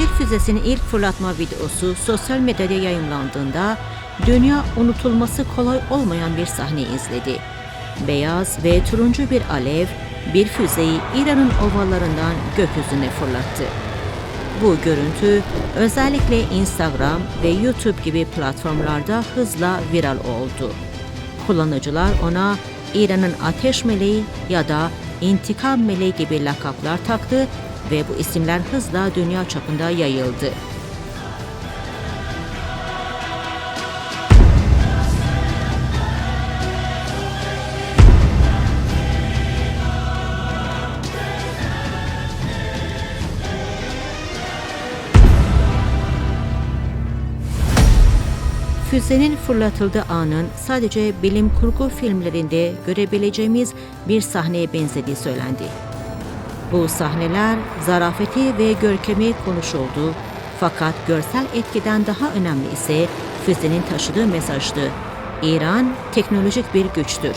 Secil füzesinin ilk fırlatma videosu sosyal medyada yayınlandığında dünya unutulması kolay olmayan bir sahne izledi. Beyaz ve turuncu bir alev bir füzeyi İran'ın ovalarından gökyüzüne fırlattı. Bu görüntü özellikle Instagram ve YouTube gibi platformlarda hızla viral oldu. Kullanıcılar ona İran'ın ateş meleği ya da intikam meleği gibi lakaplar taktı ve bu isimler hızla dünya çapında yayıldı. Füzenin fırlatıldığı anın sadece bilim kurgu filmlerinde görebileceğimiz bir sahneye benzediği söylendi. Bu sahneler zarafeti ve görkemi konuşuldu fakat görsel etkiden daha önemli ise füzenin taşıdığı mesajdı. İran teknolojik bir güçtür.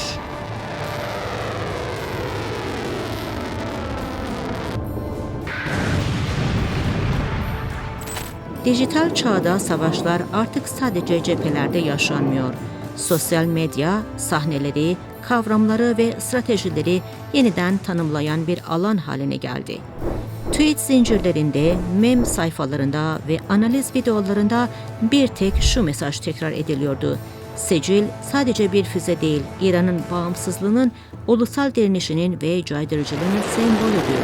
Dijital çağda savaşlar artık sadece cephelerde yaşanmıyor. Sosyal medya sahneleri, kavramları ve stratejileri yeniden tanımlayan bir alan haline geldi. Tweet zincirlerinde, mem sayfalarında ve analiz videolarında bir tek şu mesaj tekrar ediliyordu. Secil sadece bir füze değil, İran'ın bağımsızlığının, ulusal direnişinin ve caydırıcılığının sembolüdür.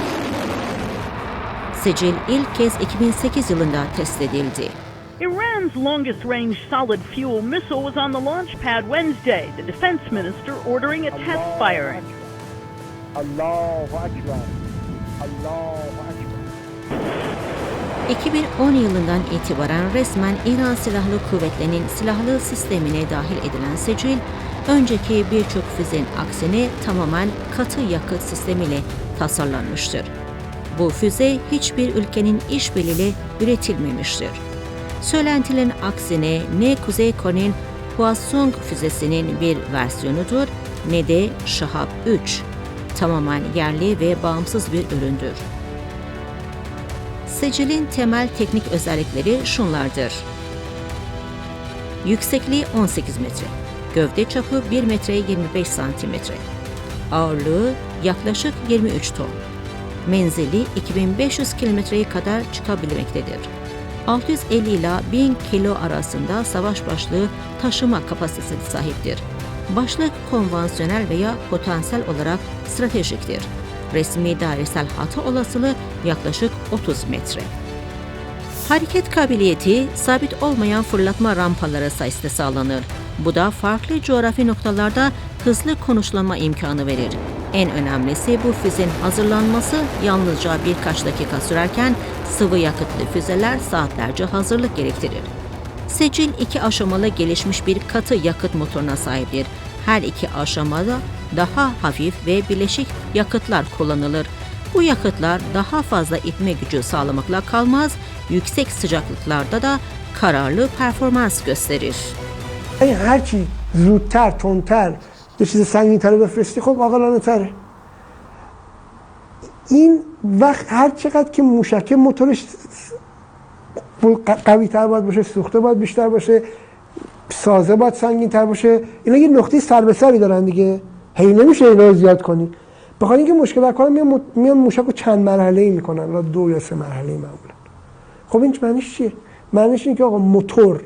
Secil ilk kez 2008 yılında test edildi. Iran's longest range solid fuel missile was on the launch pad Wednesday, the defense minister ordering a test firing. Allahu Akbar. Allahu Akbar. 2010 yılından itibaren resmen İran Silahlı Kuvvetleri'nin silahlı sistemine dahil edilen Secil, önceki birçok füzenin aksine tamamen katı yakıt sistemiyle tasarlanmıştır. Bu füze hiçbir ülkenin işbirliğiyle üretilmemiştir. Söylentilerin aksine ne Kuzey Kore'nin Hwasong füzesinin bir versiyonudur ne de Shahab 3. Tamamen yerli ve bağımsız bir üründür. Secil'in temel teknik özellikleri şunlardır. Yüksekliği 18 metre, gövde çapı 1 metre 25 santimetre, ağırlığı yaklaşık 23 ton, menzili 2500 kilometreye kadar çıkabilmektedir. 650 ila 1000 kilo arasında savaş başlığı taşıma kapasitesi sahiptir. Başlık konvansiyonel veya potansiyel olarak stratejiktir. Resmi dairesel hata olasılığı yaklaşık 30 metre. Hareket kabiliyeti sabit olmayan fırlatma rampaları sayesinde sağlanır. Bu da farklı coğrafi noktalarda hızlı konuşlanma imkanı verir. En önemlisi bu füzenin hazırlanması yalnızca birkaç dakika sürerken sıvı yakıtlı füzeler saatlerce hazırlık gerektirir. Secil iki aşamalı gelişmiş bir katı yakıt motoruna sahiptir. Her iki aşamada daha hafif ve bileşik yakıtlar kullanılır. Bu yakıtlar daha fazla itme gücü sağlamakla kalmaz, yüksek sıcaklıklarda da kararlı performans gösterir. Her şey zütter, tonter, یه چیز سنگینتر رو بفرستی خب عاقلانه تره. این وقت هر چقدر که موشکه موتورش قوی تر باید باشه سوخته باید بیشتر باشه سازه باید سنگین تر باشه. اینا یه نقطه سر به سری دارن دیگه. هی نمیشه اینا رو زیاد کنی. بخاطر اینکه مشکل در میان. میان موشک رو چند مرحله ای می‌کنن. را دو یا سه مرحله معمولا. خب این معنیش چیه؟ معنیش اینه که آقا موتور.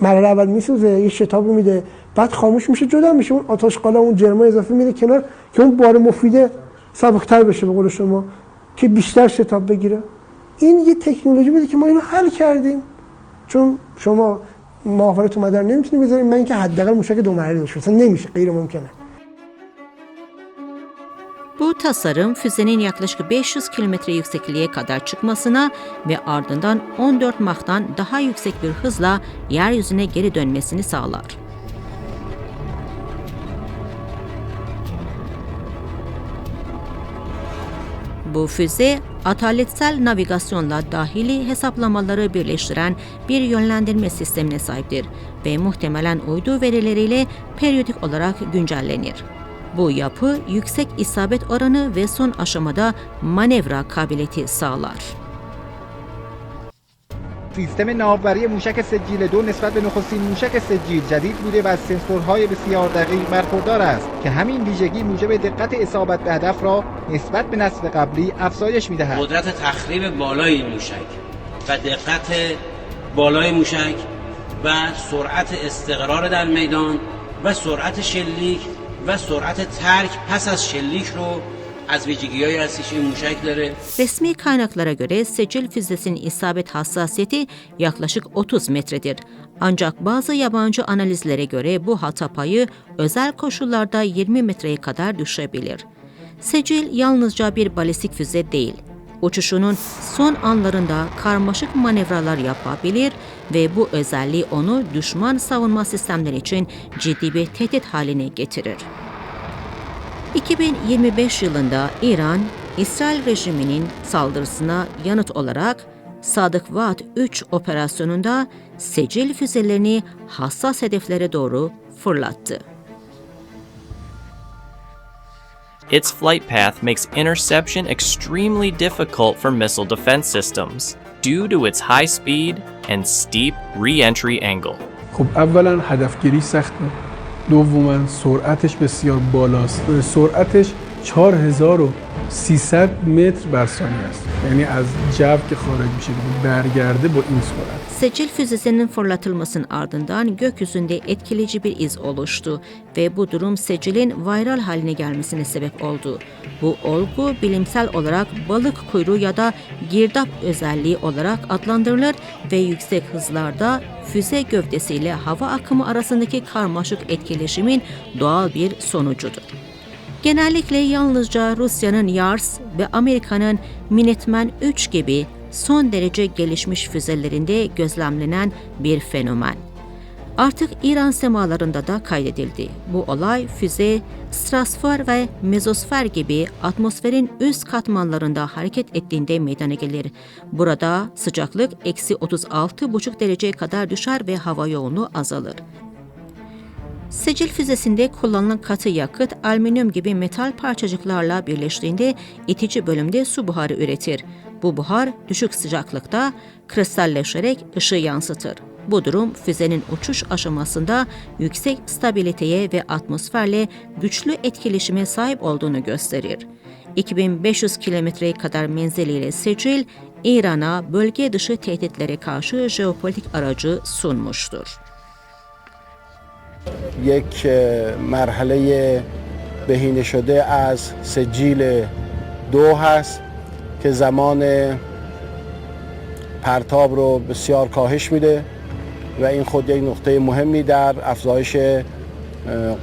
مرحله اول میسوزه یه شتاب میده. بعد خاموش میشه جدا میشه. اون آتش قالا اون جرما اضافه میده کنار که اون بار مفیده سابقتر بشه به قول شما که بیشتر شتاب بگیره. این یه تکنولوژی بوده که ما اینو حل کردیم. چون شما محافظت مدار نمی‌تونی بذاریم. من اینکه حداقل موشک دو مرحله داشته نمیشه غیر ممکنه. Bu tasarım füzenin yaklaşık 500 kilometre yüksekliğe kadar çıkmasına ve ardından 14 Mach'tan daha yüksek bir hızla yeryüzüne geri dönmesini sağlar. Bu füze ataletsel navigasyonla dahili hesaplamaları birleştiren bir yönlendirme sistemine sahiptir ve muhtemelen uydu verileriyle periyodik olarak güncellenir. Bu yapı yüksek isabet oranı ve son aşamada manevra kabiliyeti sağlar. سیستم ناوبری موشک سجیل دو نسبت به نخستین موشک سجیل جدید بوده و از سنسورهای بسیار دقیق برخوردار است که همین ویژگی موجب دقت اصابت به هدف را نسبت به نسل قبلی افزایش می‌دهد. قدرت تخریب بالای موشک و دقت بالای موشک و سرعت استقرار در میدان و سرعت شلیک و sürət ترک پس از şellik رو az vecigiyay hastış این موشک داره Resmi kaynaklara göre secil füzesinin isabet hassasiyeti yaklaşık 30 metredir. Ancak bazı yabancı analizlere göre bu hata payı özel koşullarda 20 metreye kadar düşebilir. Secil yalnızca bir balistik füze değil, uçuşunun son anlarında karmaşık manevralar yapabilir ve bu özelliği onu düşman savunma sistemleri için ciddi bir tehdit haline getirir. 2025 yılında İran, İsrail rejiminin saldırısına yanıt olarak Sadık Vaat 3 operasyonunda secil füzelerini hassas hedeflere doğru fırlattı. Its flight path makes interception extremely difficult for missile defense systems due to its high speed and steep re-entry angle. خب اولا هدفگیری سخته دوما سرعتش بسیار بالاست سرعتش 4300 متر بر ثانیه است یعنی از جو که خارج میشه برگرده با این سرعت Secil füzesinin fırlatılmasının ardından gökyüzünde etkileyici bir iz oluştu ve bu durum secilin viral haline gelmesine sebep oldu. Bu olgu bilimsel olarak balık kuyruğu ya da girdap özelliği olarak adlandırılır ve yüksek hızlarda füze gövdesiyle hava akımı arasındaki karmaşık etkileşimin doğal bir sonucudur. Genellikle yalnızca Rusya'nın Yars ve Amerika'nın Minuteman 3 gibi son derece gelişmiş füzelerinde gözlemlenen bir fenomen. Artık İran semalarında da kaydedildi. Bu olay füze, stratosfer ve mezosfer gibi atmosferin üst katmanlarında hareket ettiğinde meydana gelir. Burada sıcaklık eksi 36,5 dereceye kadar düşer ve hava yoğunluğu azalır. Secil füzesinde kullanılan katı yakıt alüminyum gibi metal parçacıklarla birleştiğinde itici bölümde su buharı üretir. Bu buhar düşük sıcaklıkta kristalleşerek ışığı yansıtır. Bu durum füzenin uçuş aşamasında yüksek stabiliteye ve atmosferle güçlü etkileşime sahip olduğunu gösterir. 2500 kilometreye kadar menziliyle Secil, İran'a bölge dışı tehditlere karşı jeopolitik aracı sunmuştur. یک مرحله بهینه شده از سجیل دو هست که زمان پرتاب رو بسیار کاهش میده و این خود یک نقطه مهمی در افزایش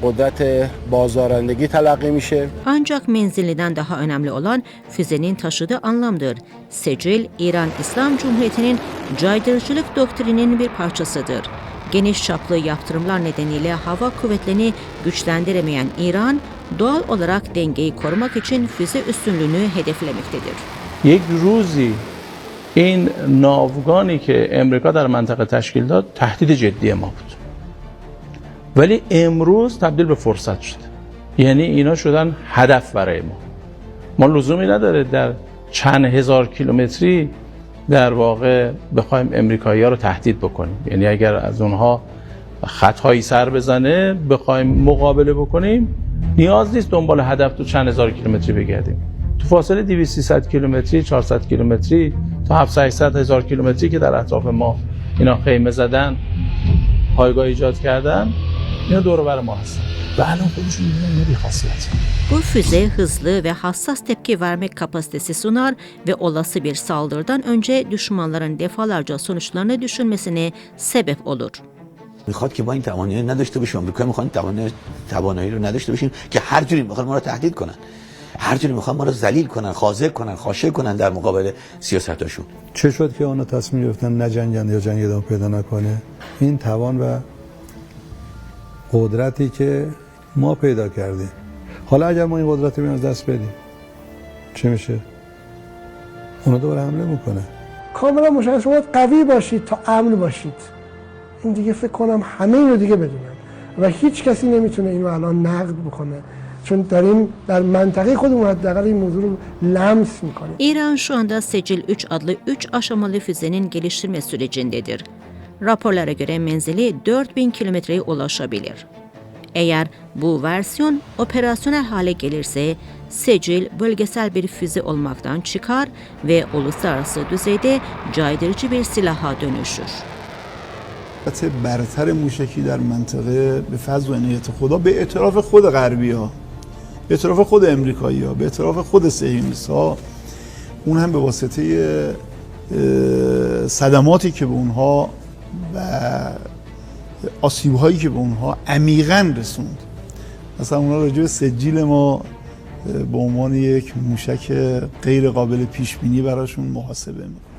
قدرت بازارندگی تلقی میشه آنجاک منزلیدن ده ها önemli olan füzenin taşıdığı anlamdır. سجیل ایران اسلام Cumhuriyeti'nin caydırıcılık doktrininin بیر parçasıdır. Geniş çaplı yaptırımlar nedeniyle hava kuvvetlerini güçlendiremeyen İran, doğal olarak dengeyi korumak için füze üstünlüğünü hedeflemektedir. یک روزی این ناوگانی که امریکا در منطقه تشکیل داد تهدید جدی ما بود ولی امروز تبدیل به فرصت شده یعنی اینا شدن هدف برای ما ما لزومی نداره در چند هزار کیلومتری در واقع بخوایم امریکایی ها رو تهدید بکنیم. یعنی اگر از اونها خطایی سر بزنه بخوایم مقابله بکنیم نیاز نیست دنبال هدف تو چند هزار کیلومتری بگردیم. تو فاصله 200 300 کیلومتری 400 کیلومتری تا 700 800 هزار کیلومتری که در اطراف ما اینا خیمه زدن پایگاه ایجاد کردن. اینا دور و بر ما هستن. و الان خودشون می‌دونن اینا بی‌خاصیت Bu füze hızlı ve hassas tepki vermek kapasitesi sunar ve olası bir saldırıdan önce düşmanların defalarca sonuçlarını düşünmesine sebep olur. می‌خواد که با این توانایی نداشته باشیم. آمریکا می‌خوان توانایی توانایی رو نداشته باشیم که هر جوری می‌خوان ما رو تهدید کنن. هر جوری می‌خوان ما رو ذلیل کنن خاضع کنن خاشه کنن در مقابل سیاستاشون. چه شد که اونا تصمیم گرفتن نجنگن یا جنگ ادامه پیدا نکنه؟ این توان و قدرتی که ما پیدا کردیم. حالا اگر ما این قدرت رو از دست بدیم. چه میشه؟ اونا دوباره حمله می‌کنه کاملا مشخص شما باید قوی باشید تا امن باشید. این دیگه فکر کنم همه اینو دیگه بدونن. و هیچ کسی نمی‌تونه اینو الان نقد بکنه. چون داریم در منطقه خودمون حداقل این موضوع رو لمس می‌کنیم. İran şu anda Secil 3 adlı 3 aşamalı füzenin geliştirme sürecindedir. Raporlara göre menzili 4000 kilometreye ulaşabilir. Eğer bu versiyon operasyonel hale gelirse Secil bölgesel bir füze olmaktan çıkar ve uluslararası düzeyde caydırıcı bir silaha dönüşür. قدرت برتر موشکی در منطقه به فضل و عنایت خدا به اعتراف خود غربی ها به اعتراف خود امریکایی ها به اعتراف خود سهیونیست ها اون هم به واسطه اه، صدماتی که به اونها و آسیب هایی که به اونها عمیقا رسوند. مثلا اونها راجع به سجیل ما به عنوان یک موشک غیر قابل پیش بینی براشون محاسبه می‌کنن.